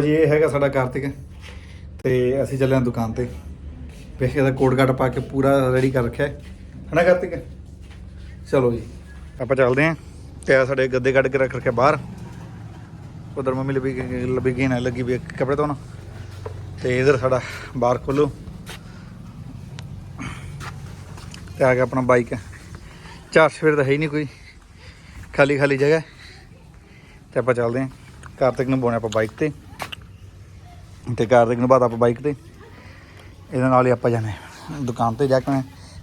ਜੀ, ਇਹ ਹੈਗਾ ਸਾਡਾ ਕਾਰਤਿਕ। ਤੇ ਅਸੀਂ ਚੱਲੇ ਹਾਂ ਦੁਕਾਨ ਤੇ। ਵੇਖ ਇਹਦਾ ਕੋਟ ਕਾਟ ਪਾ ਕੇ ਪੂਰਾ ਰੈਡੀ ਕਰ ਰੱਖਿਆ ਹੈ। ਹਨਾ ਕਾਰਤਿਕ? ਚਲੋ ਜੀ, ਆਪਾਂ ਚੱਲਦੇ ਹਾਂ ਤੇ ਆ ਸਾਡੇ ਗੱਦੇ ਕੱਢ ਕੇ ਰੱਖ ਰੱਖਿਆ ਬਾਹਰ। ਉਧਰ ਮੰਮੀ ਲੱਭੀ ਲੱਭੀ ਗਈ ਨਾ ਲੱਗੀ ਵੀ ਕੱਪੜੇ ਧੋਣ। ਤੇ ਇਧਰ ਸਾਡਾ ਬਾਹਰ ਖੋਲੋ। ਤੇ ਆ ਗਿਆ ਆਪਣਾ ਬਾਈਕ ਚਾਰ ਸਵੇਰ ਤਾਂ ਹੈ ਹੀ ਨਹੀਂ ਕੋਈ। ਖਾਲੀ ਖਾਲੀ ਜਗ੍ਹਾ। ਹੈ। ਤੇ ਆਪਾਂ ਚੱਲਦੇ ਹਾਂ ਕਾਰਤਿਕ ਨੂੰ ਬੋਣਾ ਆਪਾਂ ਬਾਈਕ ਤੇ। ਤੇ ਕਾਰਤਿਕ ਨੂੰ ਬਾਅਦ ਆਪਾਂ ਬਾਈਕ ਤੇ। ਇਹਦੇ ਨਾਲ ਹੀ ਆਪਾਂ ਜਾਣਾ। ਹੈ ਦੁਕਾਨ ਤੇ ਜਾ ਕੇ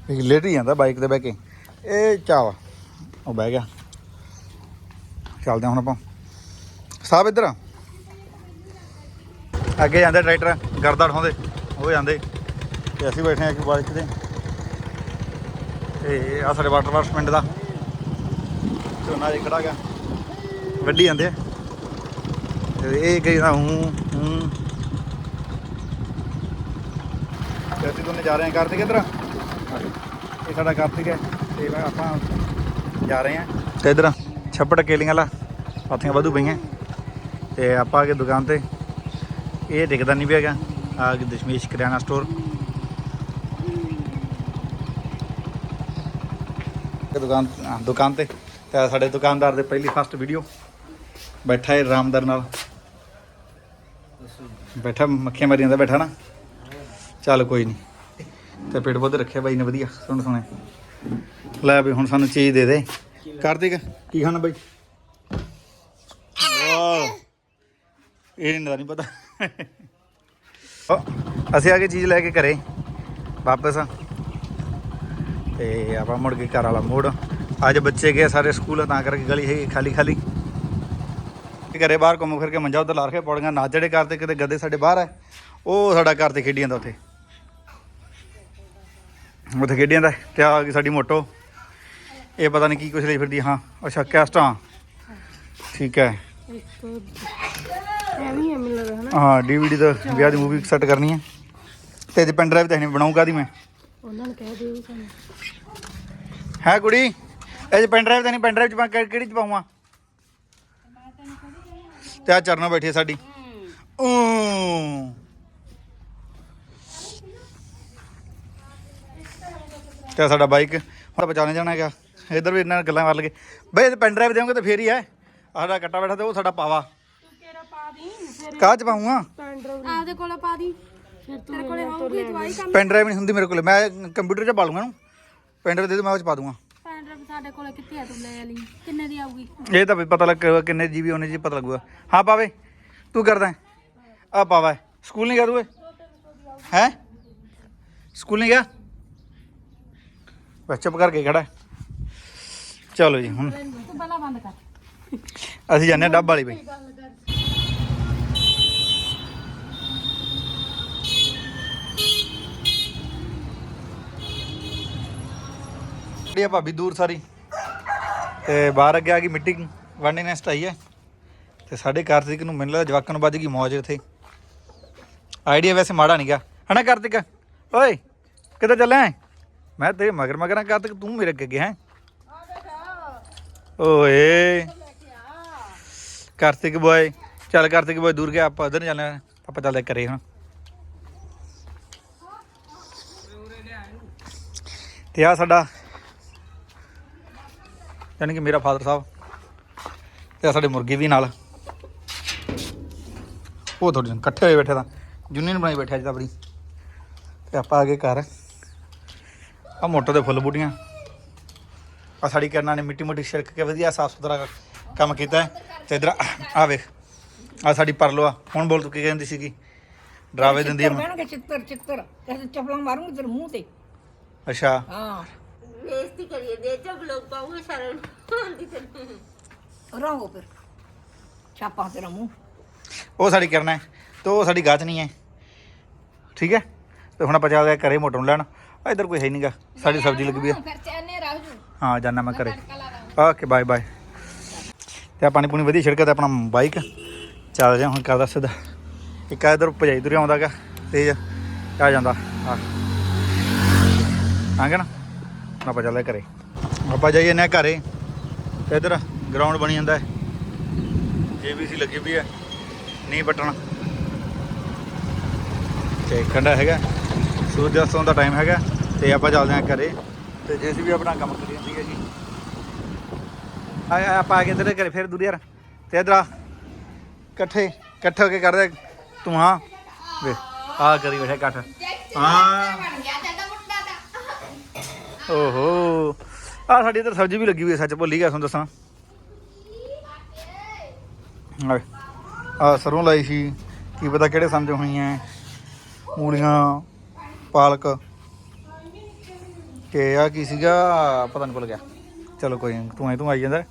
ਵੀ ਲੇਟ ਹੀ ਜਾਂਦਾ ਬਾਈਕ ਤੇ ਬਹਿ ਕੇ। ਇਹ ਚਾਵਾ ਉਹ ਬਹਿ ਗਿਆ। ਚੱਲਦੇ ਹਾਂ ਹੁਣ ਆਪਾਂ। ਸਾਹਿਬ ਇੱਧਰ ਆ। ਅੱਗੇ ਜਾਂਦੇ ਟਰੈਕਟਰ, ਗਰਦਾ ਉਠਾਉਂਦੇ। ਉਹ ਜਾਂਦੇ। ਤੇ ਅਸੀਂ ਬੈਠੇ ਆ ਕਿ ਬਾਈਕ ਤੇ। ਤੇ ਆ ਸਾਡੇ ਵਾਟਰ ਵਰਕਸ ਪਿੰਡ ਦਾ। ਝੋਨਾ ਜੇ ਖੜਾ ਗਿਆ। ਵੱਢੀ ਜਾਂਦੇ ਆ ਤੇ ਇਹ ਕਈ ਨਾ ਹੂੰ ਹੂੰ। ਤੇ ਅਸੀਂ ਦੋਨੇ ਜਾ ਰਹੇ ਹਾਂ ਕਾਰਤਿਕ ਇੱਧਰ ਇਹ ਸਾਡਾ ਕਾਰਤਿਕ ਹੈ, ਤੇ ਮੈਂ ਆਪਾਂ ਜਾ ਰਹੇ ਹਾਂ। ਤੇ ਇੱਧਰ ਛੱਪੜ ਕੇਲੀਆਂ ਵਾਲਾ ਪਾਥੀਆਂ ਵਾਧੂ ਪਈਆਂ। ਤੇ ਆਪਾਂ ਆ ਕੇ ਦੁਕਾਨ ਤੇ, ਇਹ ਦਿਖਦਾ ਨਹੀਂ ਪਿਆਗਾ ਆ ਕੇ ਦਸ਼ਮੇਸ਼ ਕਰਿਆਨਾ ਸਟੋਰ ਦੁਕਾਨ ਦੁਕਾਨ ਤੇ ਤੇ ਸਾਡੇ ਦੁਕਾਨਦਾਰ ਦੇ ਪਹਿਲੀ ਫਸਟ ਵੀਡੀਓ ਬੈਠਾ ਹੈ ਰਾਮਦਰ ਨਾਲ। ਬੈਠਾ, ਮੱਖੀਆਂ ਮਾਰੀ ਜਾਂਦਾ ਬੈਠਾ ਨਾ। ਚੱਲ ਕੋਈ ਨਹੀਂ ਤੇ ਪੇਟ ਬਹੁਤ ਰੱਖਿਆ ਬਾਈ ਨੇ ਵਧੀਆ, ਸੁਣ ਸੁਣੇ। ਲੈ ਵੀ ਹੁਣ ਸਾਨੂੰ ਚੀਜ਼ ਦੇ ਦੇ। ਕਾਰਤਿਕ, ਕੀ ਖਾਣਾ ਬਾਈ? ਵਾਹ ਇਹ ਨਹੀਂ ਪਤਾ। ਅਸੀਂ ਆ ਕੇ ਚੀਜ਼ ਲੈ ਕੇ ਘਰੇ, ਵਾਪਸ। ਤੇ ਆਪਾਂ ਮੁੜ ਕੇ ਘਰ ਵਾਲਾ ਮੋੜ ਅੱਜ ਬੱਚੇ ਗਏ ਸਾਰੇ ਸਕੂਲ, ਤਾਂ ਕਰਕੇ ਗਲੀ ਹੈਗੀ ਖਾਲੀ ਖਾਲੀ। ਘਰੇ ਬਾਹਰ ਘੁੰਮ ਫਿਰ ਕੇ ਮੰਜਾ ਉੱਧਰ ਲਾ ਰੱਖਿਆ, ਪੌੜੀਆਂ ਨਾ ਜਿਹੜੇ ਕਰਦੇ ਕਿਤੇ ਗੱਦੇ ਸਾਡੇ ਬਾਹਰ ਹੈ ਉਹ ਸਾਡਾ ਘਰ ਤੇ ਖੇਡੀ ਜਾਂਦਾ ਉੱਥੇ। ਉੱਥੇ ਖੇਡੀ ਜਾਂਦਾ ਤੇ ਆ ਗਈ ਸਾਡੀ ਮੋਟੋ। ਇਹ ਪਤਾ ਨਹੀਂ ਕੀ ਕੁਛ ਲਈ ਫਿਰਦੀ ਹਾਂ ਅੱਛਾ ਕੈਸਟਾਂ ਠੀਕ ਹੈ। ਹਾਂ ਡੀਵੀਡੀ ਦਾ ਵਿਆਹ ਦੀ ਮੂਵੀ ਸੈੱਟ ਕਰਨੀ ਹੈ। ਤੇ ਇਹਦੀ ਪੈਨ ਡਰਾਈਵ ਤਾਂ ਨਹੀਂ ਬਣਾਉਂਗਾ ਦੀ ਮੈਂ। ਉਹਨਾਂ ਨੂੰ ਕਹਿ ਦਿਓ ਸਾਨੂੰ। ਹੈ ਕੁੜੀ ਇਹ ਜੇ ਪੈਨ ਡਰਾਈਵ ਤਾਂ ਨਹੀਂ ਪੈਨ ਡਰਾਈਵ ਚ ਮੈਂ ਕਿਹੜੀ ਚ ਪਾਉਂਗਾ ਤੇ ਆ ਚਰਨੋ ਬੈਠੀ ਸਾਡੀ। ਤੇ ਸਾਡਾ ਬਾਈਕ ਹੁਣ ਬਚਾਣੇ ਜਾਣਾ ਹੈਗਾ। ਇਧਰ ਵੀ ਇਹਨਾਂ ਨਾਲ ਗੱਲਾਂ ਕਰ ਲਗੇ ਬਈ ਇਹ ਪੈਨ ਡਰਾਈਵ ਦੇਵਾਂਗੇ ਤਾਂ ਫੇਰ ਹੀ ਹੈ। ਸਾਡਾ ਕੱਟਾ ਬੈਠਾ ਤੇ ਉਹ ਸਾਡਾ ਪਾਵਾ। ਤੇਰਾ ਪਾ ਦੀ ਫਿਰ ਕਾਹ ਚ ਪਾਉਂਗਾ ਆਪਦੇ ਕੋਲ ਪਾ ਦੀ। ਤੇਰੇ ਕੋਲੇ ਹੋਊਗੀ ਦਵਾਈ ਕੰਮ। ਪੈਨ ਡਰਾਈਵ ਨਹੀਂ ਹੁੰਦੀ ਮੇਰੇ ਕੋਲ। ਮੈਂ ਕੰਪਿਊਟਰ 'ਚ ਪਾ ਲੂੰਗਾ ਇਹਨੂੰ। ਪੈਨ ਡਰਾਈਵ ਦੇ ਦੇ ਮੈਂ ਉਹ 'ਚ ਪਾ ਦੂੰਗਾ ਪੈਂਡਰੋ ਸਾਡੇ ਕੋਲੇ ਕਿੱਥੇ ਆ ਤੂੰ ਲੈ ਲਈ? ਕਿੰਨੇ ਦੀ ਆਊਗੀ? ਇਹ ਤਾਂ ਵੀ ਪਤਾ ਲੱਗ ਕਿੰਨੇ ਜੀਬੀ ਉਹਨੇ ਜੀ ਪਤਾ ਲੱਗੂਗਾ। ਹਾਂ ਪਾਵੇ। ਤੂੰ ਕਰਦਾ। ਆ ਪਾਵਾ। ਸਕੂਲ ਨਹੀਂ ਗਿਆ ਤੂੰ ਹੈ? ਸਕੂਲ ਨਹੀਂ ਗਿਆ? ਬਸ ਚੁੱਪ ਕਰਕੇ ਖੜਾ। ਹੈ। ਚਲੋ ਜੀ, ਹੁਣ ਤੂੰ ਪਹਿਲਾਂ ਬੰਦ ਕਰ ਅਸੀਂ ਜਾਂਦੇ ਹਾਂ ਡੱਬ ਵਾਲੀ ਬਈ। ਜਿਹੜੀ ਆ ਭਾਬੀ ਦੂਰ ਸਾਰੀ, ਤੇ ਬਾਹਰ ਅੱਗੇ ਆ ਗਈ ਮਿੱਟੀ ਵੰਡੇ ਨੈਸਟ ਆਈ ਹੈ। ਤੇ ਸਾਡੇ ਕਾਰਤਿਕ ਨੂੰ ਮੈਨੂੰ ਲੱਗਦਾ ਜਵਾਕਾਂ ਨੂੰ ਵੱਜ ਗਈ ਮੌਜ ਇੱਥੇ ਆਈਡੀਆ ਵੈਸੇ ਮਾੜਾ ਨਹੀਂ ਗਿਆ ਹਨਾ ਕਾਰਤਿਕ? ਓਏ, ਕਿੱਧਰ ਚੱਲਿਆ ਹੈ? ਮੈਂ ਤੇਰੇ ਮਗਰ ਮਗਰਾਂ ਕਾਰਤਿਕ ਤੂੰ ਮੇਰੇ ਅੱਗੇ ਗਿਆ ਹੈ? ਓਏ। ਕਾਰਤਿਕ ਬੋਏ ਚੱਲ ਕਾਰਤਿਕ ਬੋਏ ਦੂਰ ਗਿਆ ਆਪਾਂ ਉਧਰ ਚੱਲਦੇ ਹਾਂ। ਆਪਾਂ ਚੱਲਦੇ ਕਰੇ ਹੁਣ। ਤੇ ਆ ਸਾਡਾ ਯਾਨੀ ਕਿ ਮੇਰਾ ਫਾਦਰ ਸਾਹਿਬ ਤੇ ਆਹ ਸਾਡੇ ਮੁਰਗੇ ਵੀ ਨਾਲ। ਉਹ ਥੋੜੇ ਜਨ ਇਕੱਠੇ ਹੋਏ ਬੈਠੇ ਤਾਂ ਯੂਨੀਅਨ ਬਣਾਈ ਬੈਠੇ ਅੱਜ ਤਾਂ ਬੜੀ ਤੇ ਆਪਾਂ ਆ ਗਏ ਘਰ। ਆ ਮੋਟਰ ਦੇ ਫੁੱਲ ਬੂਟੀਆਂ। ਆ ਸਾਡੀ ਕਰਨਾ ਨੇ ਮਿੱਟੀ ਮੁੱਟੀ ਛਿੜਕ ਕੇ ਵਧੀਆ ਸਾਫ਼ ਸੁਥਰਾ ਕੰਮ ਕੀਤਾ ਹੈ। ਤੇ ਇਧਰ ਆ ਵੇਖ ਆ ਸਾਡੀ ਪਰਲੋ ਆ ਹੁਣ ਬੋਲ ਤੂੰ ਕੀ ਕਹਿੰਦੀ ਸੀਗੀ? ਡਰਾਵੇ ਦਿੰਦੀ ਆ ਬਹਿਣਗੇ ਚਿੱਤਰ ਚਿੱਤਰ। ਕਹਿੰਦੇ ਚਪਲਾਂ ਮਾਰੂੰਗੀ ਤੇਰੇ ਮੂੰਹ ਤੇ। ਅੱਛਾ। ਹਾਂ। ਬੇਇੱਜ਼ਤੀ ਕਰੀਏ ਦੇ ਜਬ ਲੋਕ ਪਾਉਂਗੇ ਸਾਰਿਆਂ ਨੂੰ। ਆਂਦੀ ਤੈਨੂੰ ਫਿਰ। ਛਾਪਾ ਤੇਰਾ ਮੂੰਹ। ਉਹ ਸਾਡੀ ਕਰਨਾ ਹੈ ਤੇ ਉਹ ਸਾਡੀ ਗਾਚ ਨਹੀਂ ਹੈ। ਠੀਕ ਹੈ? ਤੇ ਹੁਣ ਆਪਾਂ ਚੱਲਦੇ ਹਾਂ ਘਰੇ ਮੋਟਰ ਨੂੰ ਲੈਣ। ਆ ਇਧਰ ਕੋਈ ਹੈ ਨਹੀਂਗਾ ਸਾਡੀ ਸਬਜ਼ੀ ਲੱਗੀ ਵੀ ਆ। ਫਿਰ ਚੈਨੇ ਰਾਜੂ ਹਾਂ ਜਾਨਾ ਮੈਂ ਘਰੇ। Okay bye bye. ਤੇ ਆ ਪਾਣੀ ਪੂਣੀ ਵਧੀਆ ਛਿੜਕਾ ਤੇ ਆਪਣਾ ਬਾਈਕ। ਚੱਲ ਜਾ ਹੁਣ ਕਰਦਾ ਸਿੱਧਾ। ਇੱਕ ਆ ਇਧਰ ਭਜਾਈ ਤੁਰਿਆ ਆਉਂਦਾਗਾ ਤੇਜ। ਆ ਜਾਂਦਾ ਆ। ਆਂਗੇ ਨਾ? ਆਪਾਂ ਚੱਲਦੇ ਘਰੇ। ਆਪਾਂ ਜਾਈਏ ਨਾ ਘਰੇ। ਤੇ ਇਧਰ ਗਰਾਊਂਡ ਬਣੀ ਜਾਂਦਾ। ਹੈ ਜੇਬੀਸੀ ਲੱਗੀ ਵੀ ਹੈ ਨਹੀਂ ਪਟਣਾ। ਤੇ ਠੰਡਾ ਹੈਗਾ। ਸੂਰਜ ਅਸਤੋਂ ਦਾ ਟਾਈਮ ਹੈਗਾ। ਤੇ ਆਪਾਂ ਚੱਲਦੇ ਹਾਂ ਘਰੇ। ਤੇ ਜੇ ਅਸੀਂ ਵੀ ਆਪਣਾ ਕੰਮ ਕਰੀ ਜਾਂਦੀ ਹੈ ਜੀ। ਆ ਆਪਾਂ ਆ ਕੇ ਇੱਧਰ ਘਰੇ ਫਿਰ ਦੂਰ ਯਾਰ। ਤੇ ਇਧਰ ਆ। ਇਕੱਠੇ ਇਕੱਠੇ ਹੋ ਕੇ ਕਰਦੇ ਤੂੰ ਹਾਂ। ਵੇ ਆ ਕਰੀ ਬੈਠਾ ਇਕੱਠ। ਹਾਂ। ਓਹੋ। ਆ ਸਾਡੀ ਇੱਧਰ ਸਬਜ਼ੀ ਵੀ ਲੱਗੀ ਹੋਈ ਹੈ ਸੱਚ ਭੁੱਲ ਹੀ ਗਿਆ ਤੁਹਾਨੂੰ ਦੱਸਾਂ। ਆ ਸਰੋਂ ਲਾਈ ਸੀ। ਕੀ ਪਤਾ ਕਿਹੜੇ ਸਮਝ ਹੋਣੀਆਂ ਮੂਲੀਆਂ ਪਾਲਕ। ਕਿ ਆ ਕੀ ਸੀਗਾ? ਪਤਾ ਨਹੀਂ ਭੁੱਲ ਗਿਆ। ਚਲੋ ਕੋਈ ਨੀ, ਤੂੰ ਐ ਤੂੰ ਆਈ ਜਾਂਦਾ।